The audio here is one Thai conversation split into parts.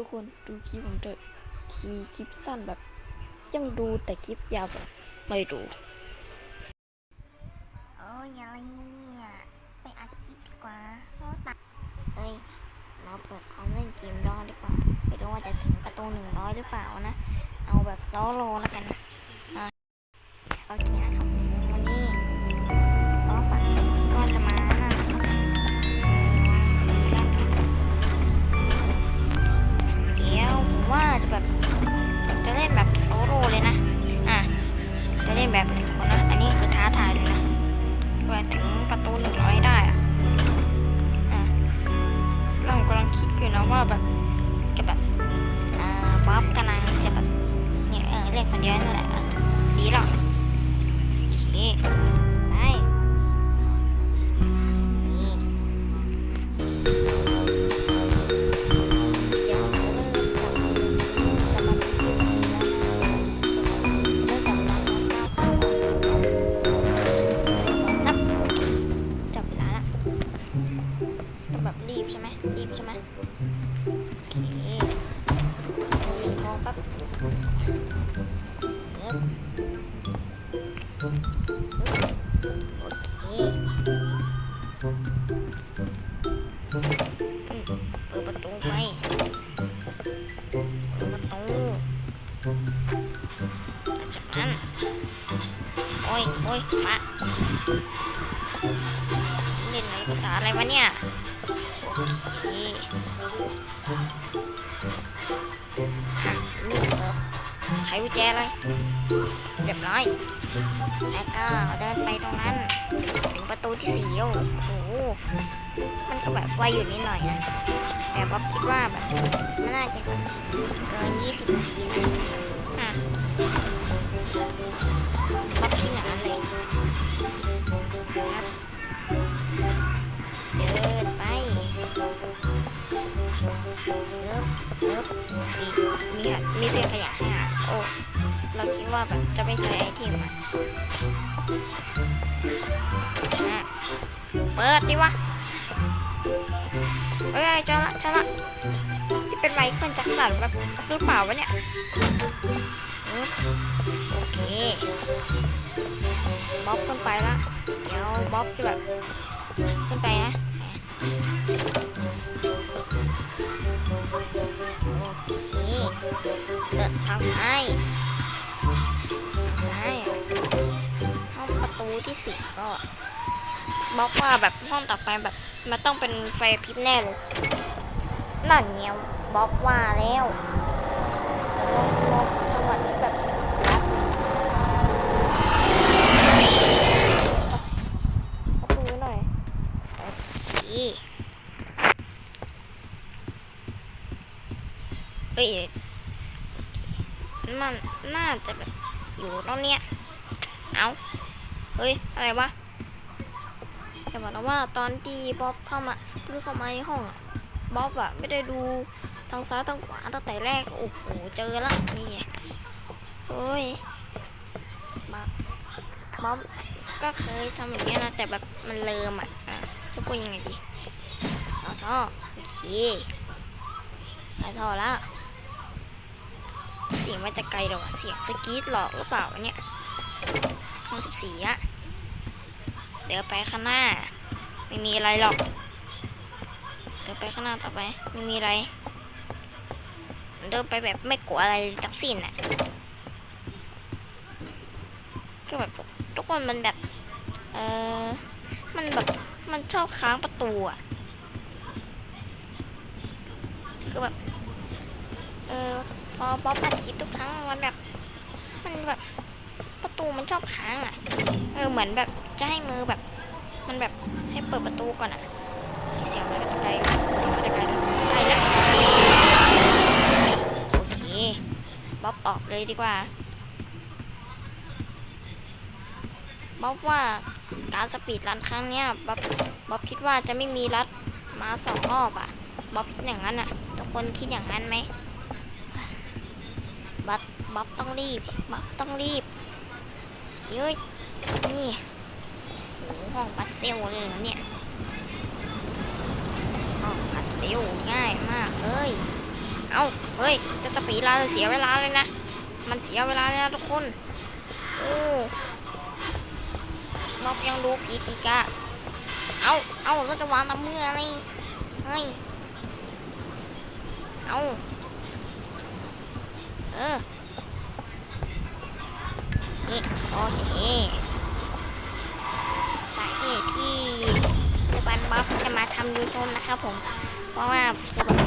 ทุกคนดูคลิปผมเถอะทีคลิปสั้นแบบ ยังดูแต่คลิปยาวแบบไม่ดูโอ้ยอะไรเนี่ยไปอัดคลิปดีกว่าโอ้ตัดเอ้ยเราเปิดคอมเล่นเกมรอดีกว่าไม่รู้ว่าจะถึงประตูหนึ่งร้อยหรือเปล่านะ เอาแบบโซโล่แล้วกันนะอะโอเค แล้วก็เดินไปตรงนั้น ถึงประตูที่สี่โอ้โห มันก็แบบไวอยู่นิดหน่อยนะ แต่บ๊อบคิดว่าแบบมันน่าจะเกินยี่สิบนาทีนะอะบ๊อบคิดอย่างนั้นเลยครับเดินไปเอิบเอิบมีมีอะมีเศษขยะให้อะโอ้ เราคิดว่าแบบจะไม่ใช้ไอเทมอะเปิดดิวะเอ้ยเจอละเจอละที่เป็นไมเคิลจ็คสันแบบหรือเปล่าวะเนี่ยโอเคบ๊อบขึ้นไปละเดี๋ยวบ๊อบจะแบบขึ้นไปนะนี่เดินทางซ้ ยซ้ายห้องประตูที่สี่ก็บอกว่าแบบห้องต่อไปแบบมันต้องเป็นไฟพริบแน่เลยนั่นเงี้ยบอกว่าแล้วจังหวะนี้แบบรับประตูหน่อยโอเคเฮ้ยมัน น่าจะแบบอยู่ตรงเนี้ย เอาเฮ้ย อะไรวะแต่บอกนะว่าตอนที่บ๊อบเข้ามาเพิ่งเข้ามาในห้องอะบ๊อบอะไม่ได้ดูทางซ้ายทางขวาตั้งแต่แรก โอ้โห เจอแล้วนี่ไงเฮ้ยบ๊อบบ๊อบก็เคยทำอย่างเงี้ยนะ แต่แบบมันเลิมอะอะจะพูดยังไงดีเอาท่อโอเคเอาท่อแล้ว เสียงมาจากไกลเลยวเสียงสกีดหลอกหรือเปล่าเนี่ยห้องสิบสี่อะเดี๋ยวไปข้างหน้า ไม่มีอะไรหรอก เดี๋ยวไปข้างหน้าต่อไป ไม่มีอะไร เดินไปแบบไม่กลัวอะไรทั้งสิ้นอะก็แบบทุกคนมันแบบ เออมันแบบ มันชอบค้างประตูอะคือแบบ เออ พอป๊อปอัดคลิปทุกครั้งมันแบบ มันแบบประตูมันชอบค้างอะ เออเหมือนแบบจะให้มือแบบ มันแบบให้เปิดประตูก่อนอะเสียงมันจะไกลนะเสียงมันจะไกลไกลแล้วโอเคบ๊อบออกเลยดีกว่าบ๊อบว่าการสปีดรันครั้งเนี้ยบ๊อบบ๊อบคิดว่าจะไม่มีรัดมาสองรอบอะบ๊อบคิดอย่างนั้นอะทุกคนคิดอย่างนั้นไหม บับบับต้องรีบบับต้องรีบเย้ยนี่โหห้องพัซเซลเลยเหรอเนี่ยห้องพัซเซลง่ายมากเลยเอาเอาเฮ้ยจะสปีดลาเลยเสียเวลาเลยนะ มันเสียเวลาเลยนะทุกคนโอ้เรายังดูผิดอีกอะเอาเอาเราจะวางตำเมื่ออะไรเฮ้ยเอาเออ โอเคสาเหตุที่เจบันบ๊อบจะมาทำยูทูบนะครับผม เพราะว่าผม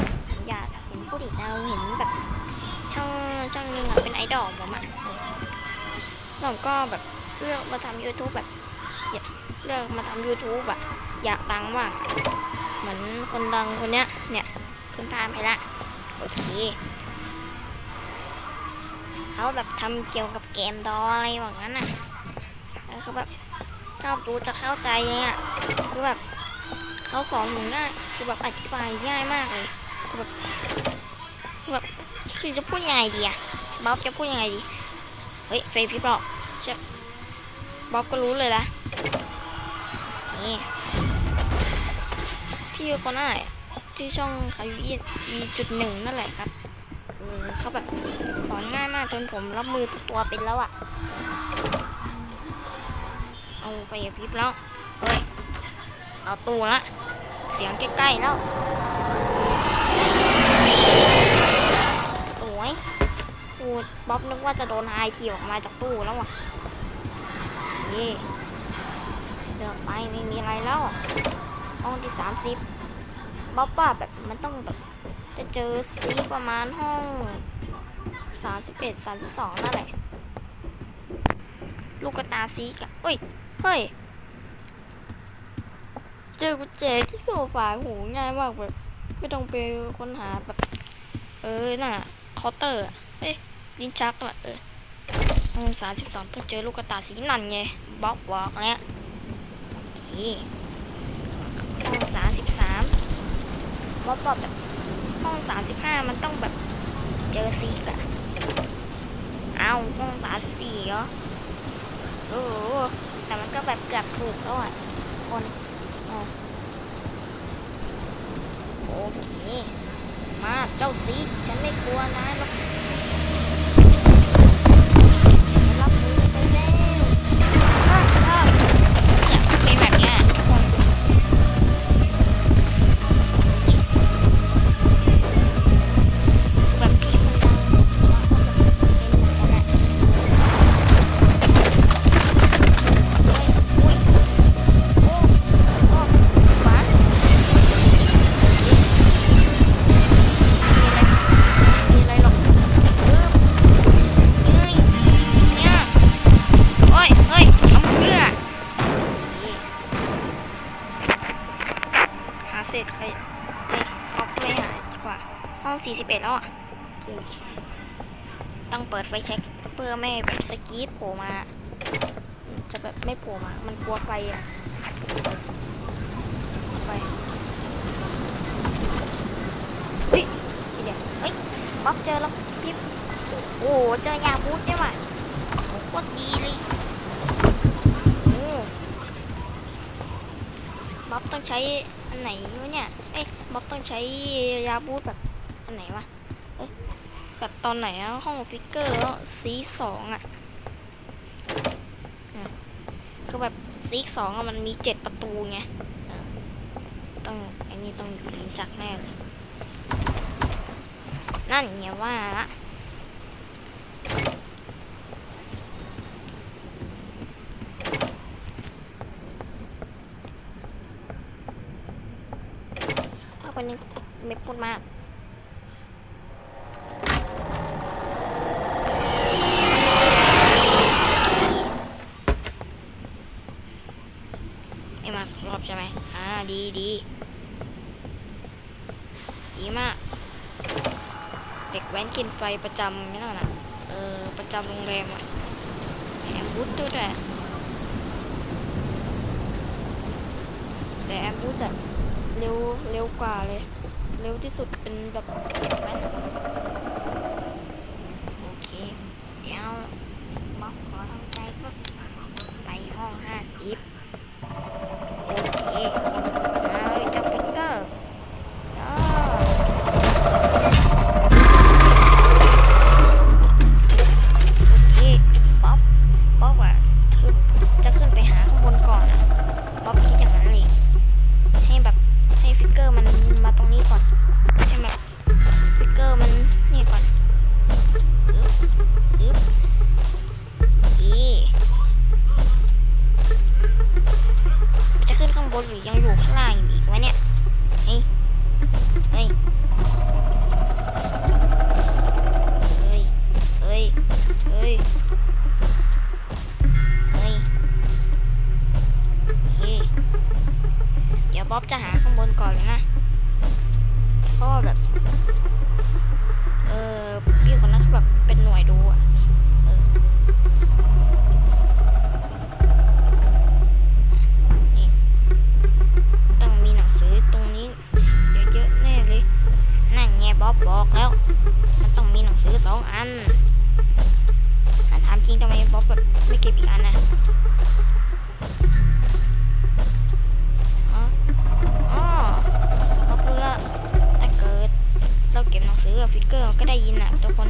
อยากเห็นผู้ติดตามเห็นแบบช่องช่องหนึงอะเป็นไอดอลผมอะผมก็แบบเลือกมาทำ YouTube แบบเลือกมาทำ YouTube อะอยากดังมากเหมือนคนดังคนเนี้ยเนี่ยขึ้นพานไปละโอเค เขาแบบทำเกี่ยวกับเกมดออะไรแบบนั้นอะแล้วเขาแบบชอบดูจะเข้าใจเนี่ย คือแบบเขาสอนหนูง่าย คือแบบอธิบายง่ายมากเลยคือแบบคือแบบคือจะพูดยังไงดีอะบ๊อบจะพูดยังไงดี เฮ้ยเฟยพี่บอกใช่บ๊อบก็รู้เลยละนี่พี่คนนั้นที่ช่องคายุยี่มีจุดหนึ่งนั่นแหละครับ อเขาแบบสอนง่ายมากจนผมรับมือทุกตัวเป็นแล้วอะเอาไฟพริบแล้ว เฮ้ย เอาตู้ละ เสียงใกล้ๆแล้ว สวยกูบ๊อบนึกว่าจะโดนไฮทีออกมาจากตู้แล้วอะนี่เดินไปไม่มีอะไรแล้วห้องที่สามสิบบ๊อบว่าแบบมันต้องแบบ จะเจอซีประมาณห้องสามสิบเอ็ดสามสิบสองนั่นแหละ ลูกกระตาซีกะเอ้ย เฮ้ย เจอกุญแจที่โซฟาโหง่ายมากแบบ ไม่ต้องไปค้นหาแบบ เออ น่ะเคาน์เตอร์เอ้ยลิ้นชักอะเออสามสิบสองต้องเจอลูกกระตาสีนั่นไงบล็อกบอกแล้วโอเคห้องสามสิบสามบล็อกบอกแบบ ห้องสามสิบห้ามันต้องแบบเจอซีกอะเอาห้องสามสิบสี่เหรอโอ้โหแต่มันก็แบบเกือบถูกแล้วอะคนโอเค มาเจ้าซีกฉันไม่กลัวนา ไม่โผล่มา มันกลัวไฟอะไฟเฮ้ยเดี๋ยวเฮ้ยบ๊อบเจอแล้วพี่โอ้โหเจอยาบูทด้วยว่ะโอ้โคตรดีเลยบ๊อบต้องใช้อันไหนวะเนี่ย เอ้ยบ๊อบต้องใช้ยาบูทแบบอันไหนวะเอ้ยแบบตอนไหนอะห้องฟิกเกอร์แล้วซีสองอะ ก็แบบซีกสองอะมันมีเจ็ดประตูไงต้องอ้นี่ต้องอยู่ลิ้นจักแน่เลย นั่นไงว่าละภาพวันนี้ไม่พูดมาก ไม่มาสองรอบใช่ไหมอ่า ดีดี ดีมาก เด็กแว้นกินไฟประจำนี่นั่นนะเออประจำโรงแรมอะแอมบูธด้วยแหละแต่แอมบูธอะเร็วเร็วกว่าเลย เร็วที่สุดเป็นแบบเด็กแว้น ก็ได้ยินอะทุกคน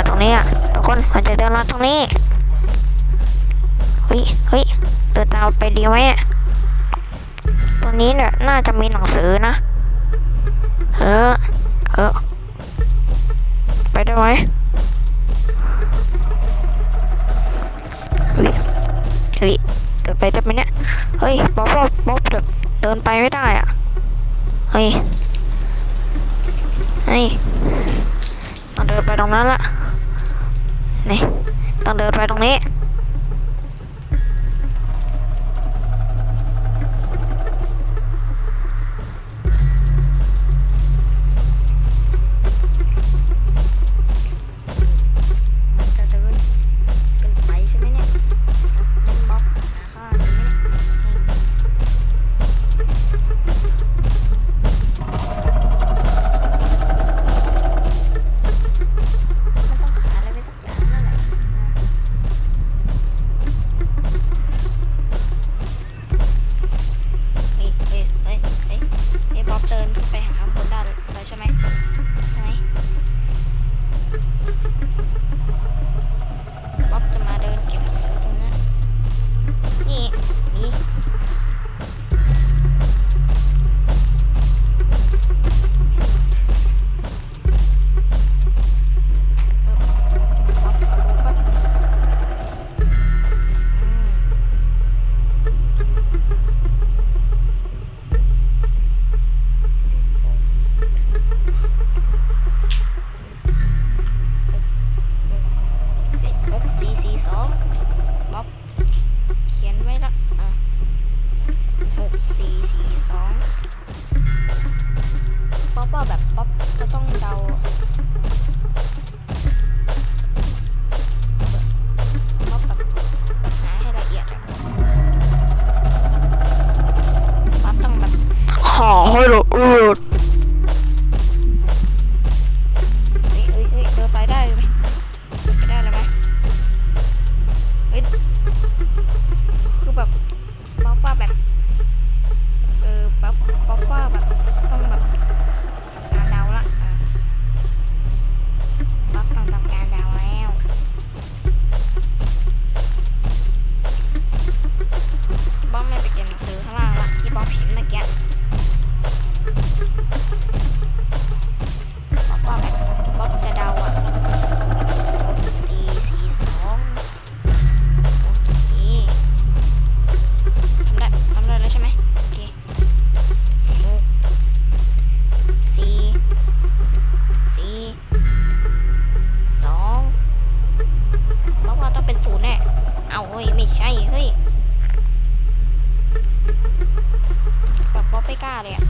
มาตรงนี้อะทุกคนมันจะเดินมาตรงนี้เฮ้ยเฮ้ยเดินตามไปดีไหมตอนนี้เนี่ยน่าจะมีหนังสือนะเออเออไปได้ไหมเฮ้ยเดินไปได้ไหมเนี่ยเฮ้ยบ๊อบบ๊อบเดินไปไม่ได้อะเฮ้ยเฮ้ยเาเดินไปตรงนั้นละ นี่ต้องเดินไปตรงนี้ heart ้ย ไม่ใช่ เฮ้ยแบบว่าไม่กล้าเลยอะ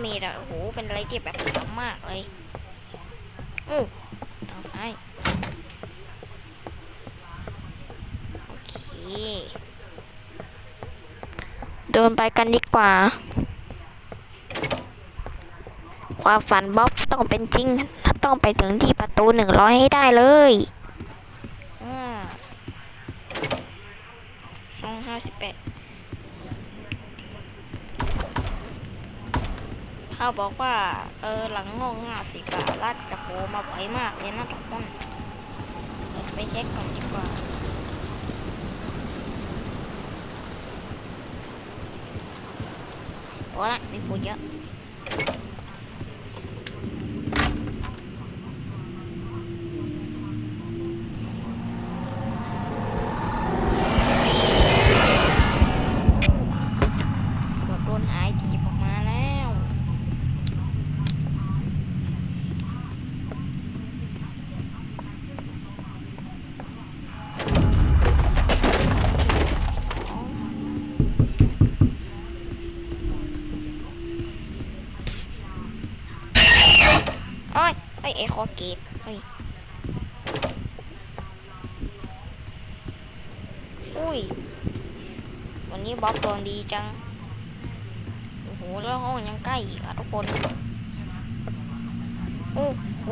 เมจอะโอ้โห เป็นอะไรที่แบบขำมากเลยอู้ทางซ้าย โอเค เดินไปกันดีกว่า ความฝันบ๊อบต้องเป็นจริง ต้องไปถึงที่ประตูหนึ่งร้อยให้ได้เลยอ่าห้องห้าสิบแปด เขาบอกว่า เออหลังงงองห้าสิบาทลาดจะโผล่มาบ่อยมากเลยนะทุกคนไปเช็คก่อนดีกว่าโอละไม่พูดเยอะ อ้ยเอ้คอเกตเฮ้ยอุ้ย วันนี้บ๊อบโดนดีจัง โอ้โห แล้วห้องยังใกล้อีกอะทุกคน โอ้โห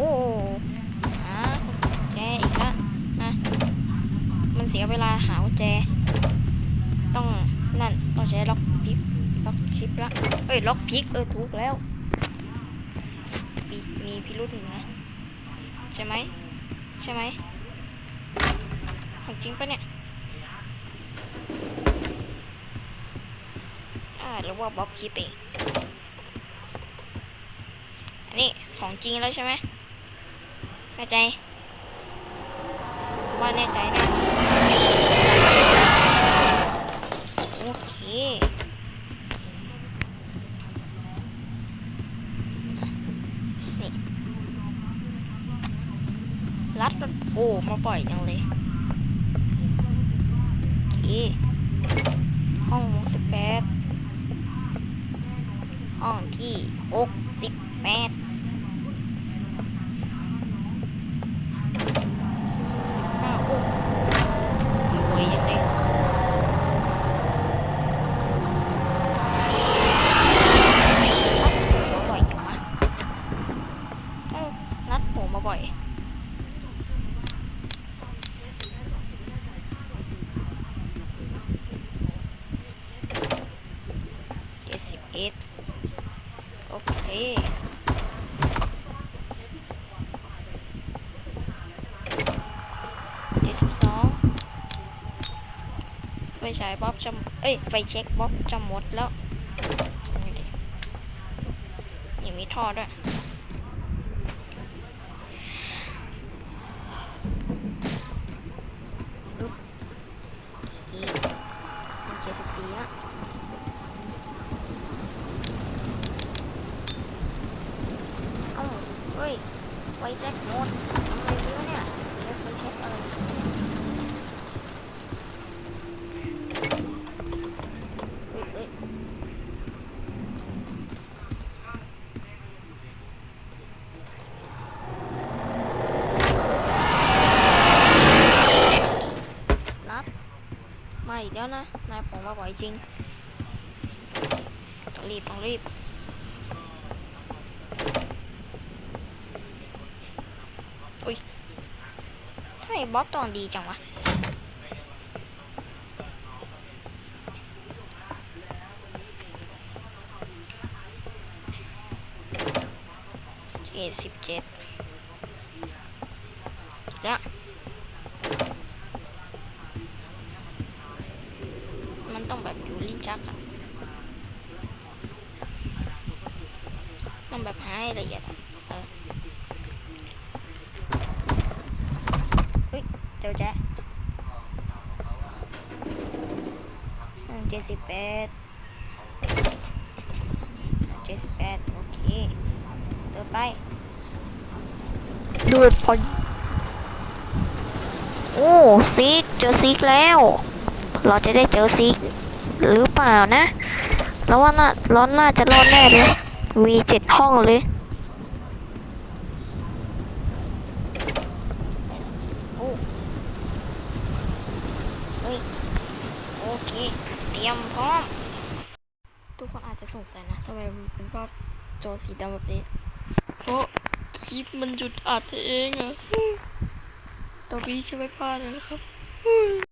หาแจอีกแล้วนะมันเสียเวลาหาแจ ต้องนั่น ต้องใช้ล็อกพิกล็อกชิปละ เอ้ย ล็อกพิกเออถูกแล้ว มีพิรุธอยู่นะ ช่ไหมใช่ไหมของจริงปะเนี่ยอ่าหรือว่าบ๊อบคิดเองอันนี้ของจริงแล้วใช่ไหมแน่ใจว่าแน่ใจแน่โอเค มันโอ้มาปล่อยจังเลยโอเค สโอเคจ็ดสองไฟฉายบ๊อบจะเอ้ย ไฟเช็คบ๊อบจะหมดแล้วยังมีท่อด้วย อีกแล้วนะ นายผมว่าไหวจริง ต้องรีบต้องรีบอุ้ยทำไมบ๊อบตอนดีจังวะเจ็ดสิบเจ็ดแล้ว มันต้องแบบอยู่ลิ้นชักอะต้องแบบหาให้ละเอียดอะเออเฮ้ยเดี๋ยวแจ๊เจ็ดสิบแปดเจ็ดสิบแปดโอเคเดินไป เลือดพอโอ้ซิกเจอซิกแล้ว เราจะได้เจอซิกหรือเปล่านะ แล้วว่าน่าร้อนน่าจะรอดแน่เลยมีเจ็ดห้องเลยโอ้เฮ้ยโอเคเตรียมพร้อม ทุกคนอาจจะสงสัยนะทำไมมันเป็นภาพจอสีดำแบบนี้เพราะ คลิปมันหยุดอัดเองอะตอนนี้ใช่ไหมพลาดเลยนะครับ